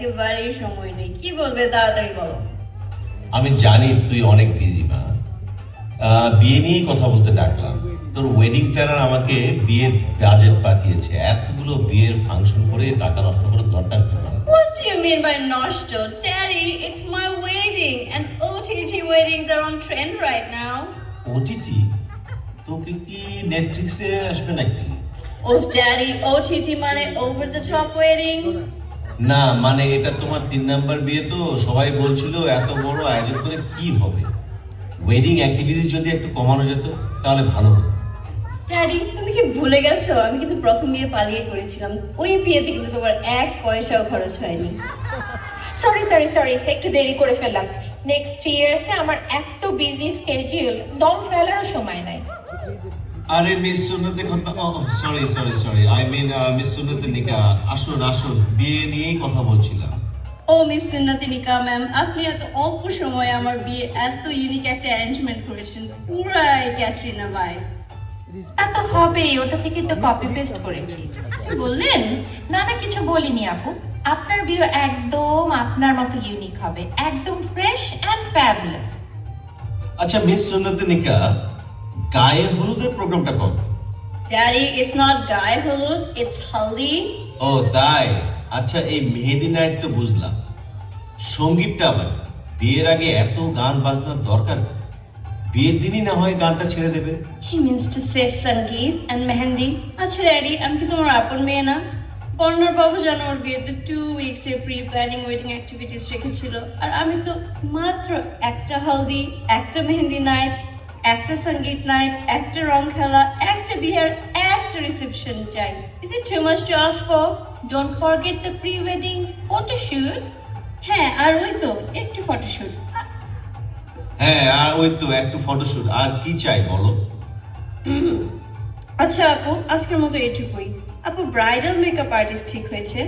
একেবারেই সময় নেই। কি বলবে তাড়াতাড়ি বলো। আমি জানি তুই অনেক বিজি মা। বিয়ে নিয়েই কথা বলতে ডাকলাম। তোর ওয়েডিং প্ল্যানার আমাকে বিয়ের বাজেট পাঠিয়েছে। এতগুলো বিয়ের ফাংশন করে টাকা নষ্ট করার দরকার What do you mean by noshto? Daddy, it's my wedding and OTT weddings are on trend right now. OTT তোকে কি নেটফ্লিক্সে আসবে নাকি? Daddy, OTT মানে over the top wedding. না মানে এটা তোমার তিন নাম্বার বিয়ে তো সবাই বলছিল এত বড় আয়োজন করে কি হবে? ওয়েডিং অ্যাক্টিভিটি যদি একটু কমানো যেত তাহলে ভালো হতো। ড্যাডি তুমি কি ভুলে গেছো? আমি কিন্তু প্রথম বিয়ে পালিয়ে করেছিলাম। ওই বিয়েতে কিন্তু তোমার এক পয়সাও খরচ হয়নি। সরি সরি সরি একটু দেরি করে ফেললাম। নেক্সট থ্রি ইয়ার্সে আমার এত বিজি স্কেডিউল দম ফেলারও সময় নাই। আরে মিস সুন্নতে sorry sorry sorry I mean miss সুন্নতে নিকা আসুন আসুন বিয়ে নিয়েই কথা বলছিলাম। ও মিস সিন্নাতিনিকা ম্যাম আপনি এত অল্প সময়ে আমার বিয়ে এত ইউনিক একটা অ্যারেঞ্জমেন্ট করেছেন পুরাই ক্যাটরিনা ভাই। এত তো হবেই ওটা থেকে তো কপি পেস্ট করেছি। বললেন? না না কিছু বলিনি আপু। আপনার বিয়ে একদম আপনার মতো ইউনিক হবে একদম ফ্রেশ অ্যান্ড ফ্যাবুলাস আচ্ছা মিস সুন্নতে নিকা গায়ে হলুদের প্রোগ্রামটা কত ড্যাডি ইটস নট গায়ে হলুদ ইটস হালদি। ও তাই? আচ্ছা এই মেহেদি নাইট তো বুঝলাম। সঙ্গীতটা আবার বিয়ের আগে এত গান বাজনার দরকার? বিয়ের দিনই না হয় গানটা ছেড়ে দেবে। হি মিনস টু সে সংগীত এন্ড মেহেন্দি। আচ্ছা ড্যাডি আমি কি তোমার আপন মেয়ে না? বর্ণার বাবু জানো ওর বিয়েতে টু উইকস এর প্রি প্ল্যানিং ওয়েটিং অ্যাক্টিভিটিস রেখেছিল। আর আমি তো মাত্র একটা হলদি একটা মেহেন্দি নাইট একটা সংগীত নাইট একটা রং খেলা একটা বিয়ার একটা রিসেপশন চাই is it too much to ask for don't forget the pre wedding photo shoot হ্যাঁ আর ওই তো একটু ফটোশুট হ্যাঁ আর ওই তো একটু ফটোশুট আর কি চাই বলো? আচ্ছা আপু আজকের মতো এটুকুই। আপু ব্রাইডাল মেকআপ আর্টিস্ট ঠিক হয়েছে?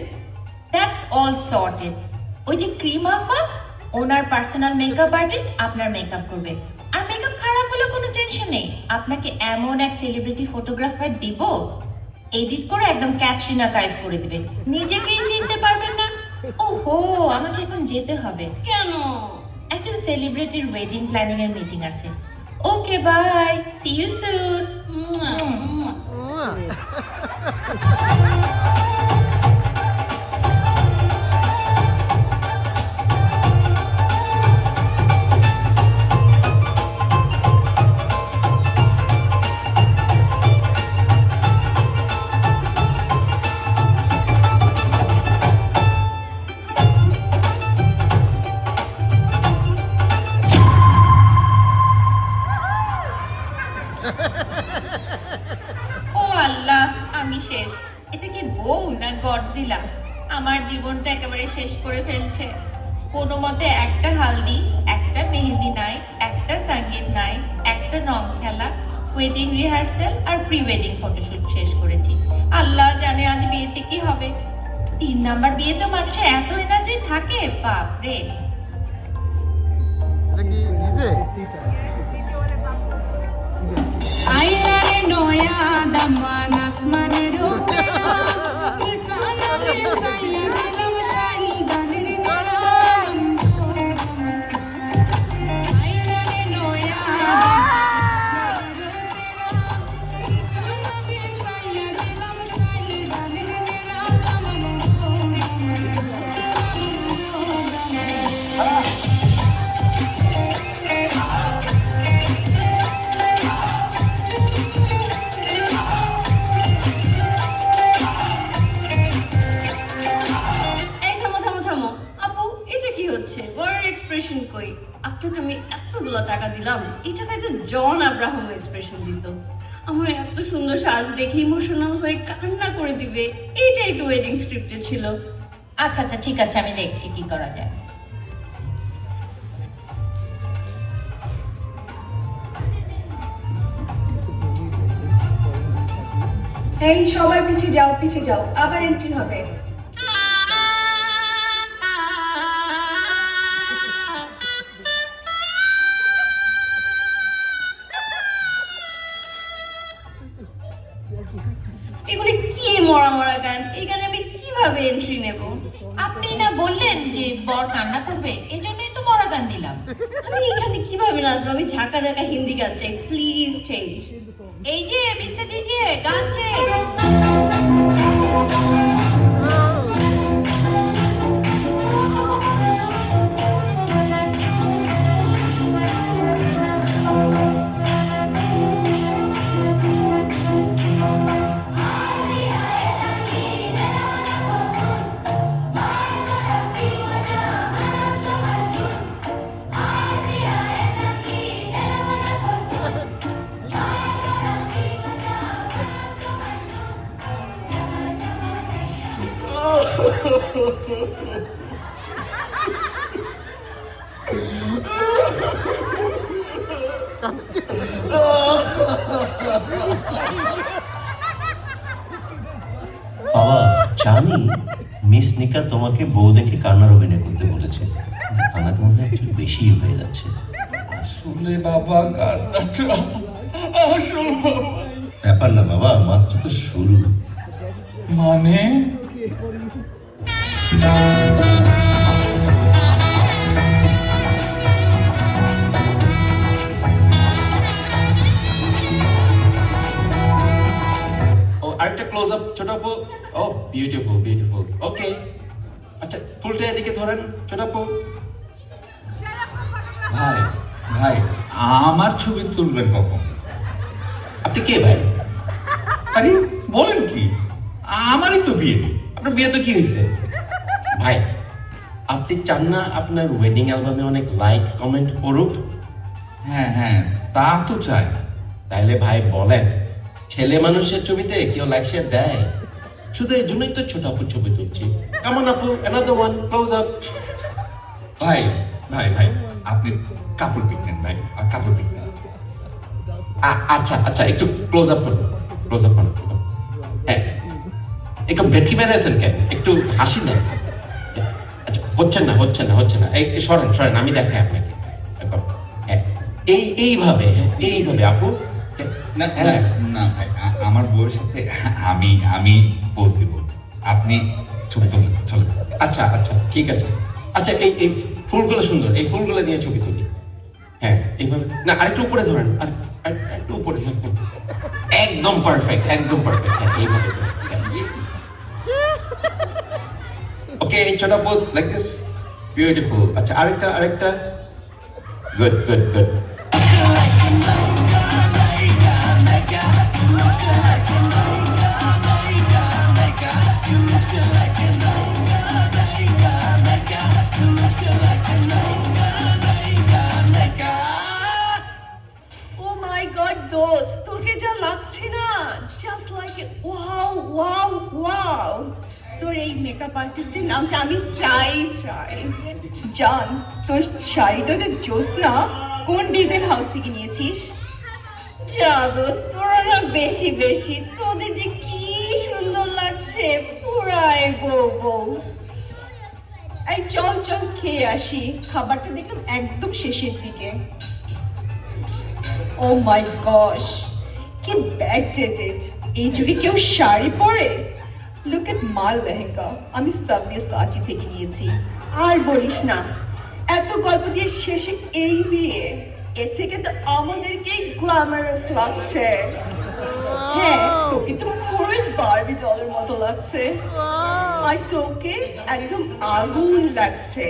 দ্যাটস অল সর্টেড ওই যে ক্রিম আফা ওনার পার্সোনাল মেকআপ আর্টিস্ট আপনার মেকআপ করবে। টেনশন নেই। আপনাকে এমন এক সেলিব্রিটি ফটোগ্রাফার দিব এডিট করে একদম ক্যাটরিনা কাইফ করে দিবে। নিজেকেই চিনতে পারবেন না। ওহো আমাকে এখন যেতে হবে। কেন? একজন সেলিব্রিটির ওয়েডিং প্ল্যানিং এর মিটিং আছে। Okay bye see you soon জীবনটা একেবারে শেষ করে ফেলছে। কোনো মতে একটা হালদি, একটা মেহেদি নাই, একটা সংগীত নাই, একটা নং খেলা ওয়েডিং রিহার্সেল আর প্রি ওয়েডিং ফটোশুট শেষ করেছি। আল্লাহ জানে আজ বিয়েতে কি হবে। তিন নাম্বার বিয়ে তো মানুষের এত এনার্জি থাকে, বাপরে। সাজ দেখে ইমোশনাল হয়ে কান্না করে দিবে। এটাই তো ওয়েডিং স্ক্রিপ্টে ছিল। আচ্ছা আচ্ছা ঠিক আছে আমি দেখছি কি করা যায়। এই সবাই পিছিয়ে যাও পিছিয়ে যাও আবার এন্ট্রি হবে। এগুলি কি মরা মরা গান? এই গানে আমি কীভাবে এন্ট্রি নেব? আপনি না বললেন যে বর কান্না করবে এই জন্যই তো মরা গান দিলাম। আমি এখানে কীভাবে নাচবো? আমি ঝাঁকা ঝাঁকা হিন্দি গান চাই। প্লিজ চেঞ্জ এই যে মিস্টার ডিজে গান চেয়ে বাবা জানি মিস নিকা তোমাকে বউ দেখে কান্নার অভিনয় করতে বলেছে। কান্নাটা মনে হয় একটু বেশি হয়ে যাচ্ছে। আসলে বাবা কান্নাটা আসল বাবা। ব্যাপার না বাবা মাত্র তো শুরু। মানে? আরেকটা close up. Oh beautiful beautiful okay আচ্ছা ফুলটা এদিকে ধরেন, ছোট ভাই ভাই, আমার ছবি তুলবেন কখন? আপনি কে ভাই? আরে, বলেন কি? আমারই তো বিয়ে। আপনার বিয়ে তো কি হয়েছে? ভাই আপনি চান না আপনার ওয়েডিং অ্যালবামে অনেক লাইক কমেন্ট করুক? হ্যাঁ হ্যাঁ তা তো চাই। তাইলে ভাই বলেন ছেলে মানুষের ছবিতে কেউ লাইক শেয়ার দেয়? শুধু এই জন্যই তো ছোট আপুর ছবি তুলছি। কেমন আপু অ্যানাদার ওয়ান ক্লোজ আপ ভাই ভাই ভাই আপনি কাপড় পিক নেন ভাই আর কাপড় পিক নেন আচ্ছা আচ্ছা একটু ক্লোজ আপ করুন ক্লোজ আপ করুন। হ্যাঁ একটু ভেটকি মেরেছেন কেন? একটু হাসি দেন। হচ্ছে না হচ্ছে না হচ্ছে না। এই সরেন সরেন আমি দেখাই আপনাকে। দেখো, হ্যাঁ, এই এইভাবে হ্যাঁ, এইভাবে আপু। না হ্যাঁ। না, না ভাই আমার বউয়ের সাথে আমি আমি পোজ দিব। আপনি ছবি তুলুন চলুন। আচ্ছা আচ্ছা ঠিক আছে। আচ্ছা এই এই ফুলগুলো সুন্দর এই ফুলগুলো নিয়ে ছবি তুলি। হ্যাঁ এইভাবে। না আরেকটু উপরে ধরেন। আর আরেকটু উপরে হ্যাঁ, হ্যাঁ। একদম পারফেক্ট একদম পারফেক্ট হ্যাঁ এইভাবে। এই ছোট বোধ লাইক দিস বিউটিফুল আচ্ছা আরেকটা আরেকটা গুড গুড গুড তোকে যা লাগছে না just like wow wow wow তোর এই মেকআপ আর্টিস্টের নামটা আমি চাই চাই। জান, তোর শাড়িটা যে জোস না, কোন ডিজাইন হাউস থেকে নিয়েছিস? যা দোস্ত, তোরা বেশি বেশি। তোদের যে কি সুন্দর লাগছে, পুরাই বউ বউ এই চল চল, খেয়ে আসি। খাবারটা দেখলাম একদম শেষের দিকে। ও মাই গশ কি ব্যাকডেটেড এই যুগে কেউ শাড়ি পরে? লুক এট মাল লেহেঙ্গা। আমি সাবনে সাচি থেকে নিয়েছি। আর বলিস না এত গল্প দিয়ে শেষে এই বিয়ে এর থেকে তো আমাদেরকেই গ্ল্যামারাস লাগছে। হ্যাঁ তোকে তো পুরোই বারবি জলের মতো লাগছে। আর তোকে একদম আগুন লাগছে।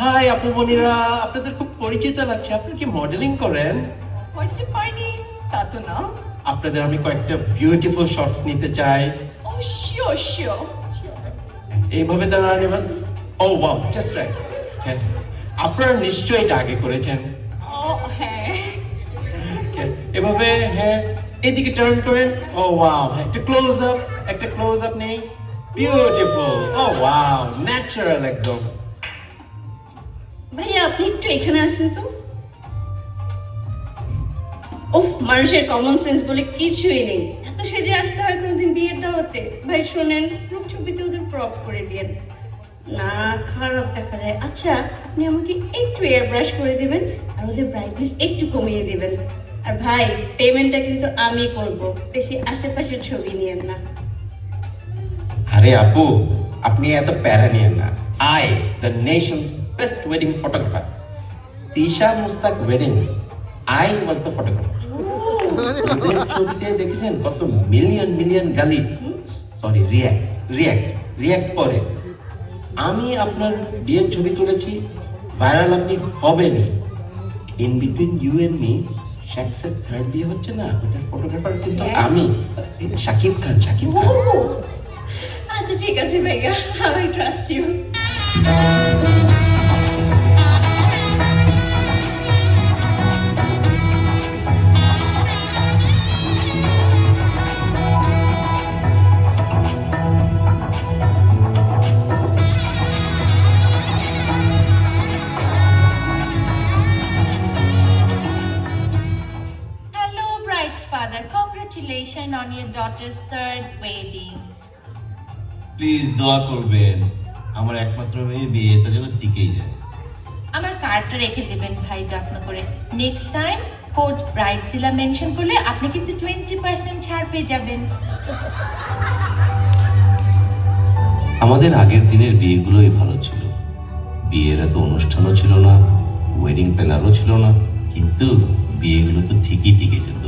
হাই আপু মনিরা আপনাদের খুব পরিচিত লাগছে। আপনি কি মডেলিং করেন? হচ্ছে পাইনি তা তো না। আপনাদের আমি কয়েকটা বিউটিফুল শটস নিতে চাই। ও শিওর শিওর এইভাবে দাঁড়ান এবার। ও ওয়াও জাস্ট রাইট হ্যাঁ আপনারা নিশ্চয়ই এটা আগে করেছেন। ও হ্যাঁ। হ্যাঁ, এভাবে হ্যাঁ এদিকে টার্ন করেন। ও ওয়াও একটা ক্লোজ আপ একটা ক্লোজ আপ নেই। বিউটিফুল ও ওয়াও ন্যাচারাল একদম। ভাইয়া আপনি একটু এখানে আসেন তো। উফ, মানুষের কমন সেন্স বলে কিছুই নেই। এত সেজে আসতে হয় কোনোদিন বিয়ের দাওয়াতে? ভাই, শোনেন গ্রুপ ছবিতে ওদের প্রপ করে দিয়েন। না, খারাপ দেখা যায়। আচ্ছা আপনি আমাকে একটু এয়ার ব্রাশ করে দিবেন আর ওদের ব্রাইটনেস একটু কমিয়ে দেবেন। আর ভাই পেমেন্টটা কিন্তু আমি করব। বেশি আশেপাশের ছবি নিয়েন না। আরে আপু, আপনি এত প্যারা নিয়েন না। I the nation's best wedding photographer Tisha Mushtaq wedding I was the photographer ওদের ছবিতে দেখেছেন কত মিলিয়ন মিলিয়ন গালি? সরি রিয়াক্ট রিয়াক্ট রিয়াক্ট করে। আমি আপনার বিয়ের ছবি তুলেছি ভাইরাল আপনি হবেনই। In between you and me শ্যাক্সের third বিয়ে হচ্ছে না? ওটার ফটোগ্রাফার কিন্তু আমি। শাকিব খান শাকিব খান আচ্ছা ঠিক আছে ভাইয়া। I trust you Hello, father. Congratulations on your daughter's third wedding. Please দোয়া করবেন। আমার একমাত্র মেয়ের বিয়েটা যেন টিকেই যায়। আমার কার্ডটা রেখে দেবেন ভাই যত্ন করে। নেক্সট টাইম কোড ব্রাইড দিলা মেনশন করলে আপনি কিন্তু টোয়েন্টি পার্সেন্ট ছাড় পেয়ে যাবেন। আমাদের আগের দিনের বিয়েগুলোই ভালো ছিল। বিয়ের এত অনুষ্ঠানও ছিল না ওয়েডিং প্ল্যানারও ছিল না কিন্তু বিয়েগুলো তো ঠিকই টিকে যেত।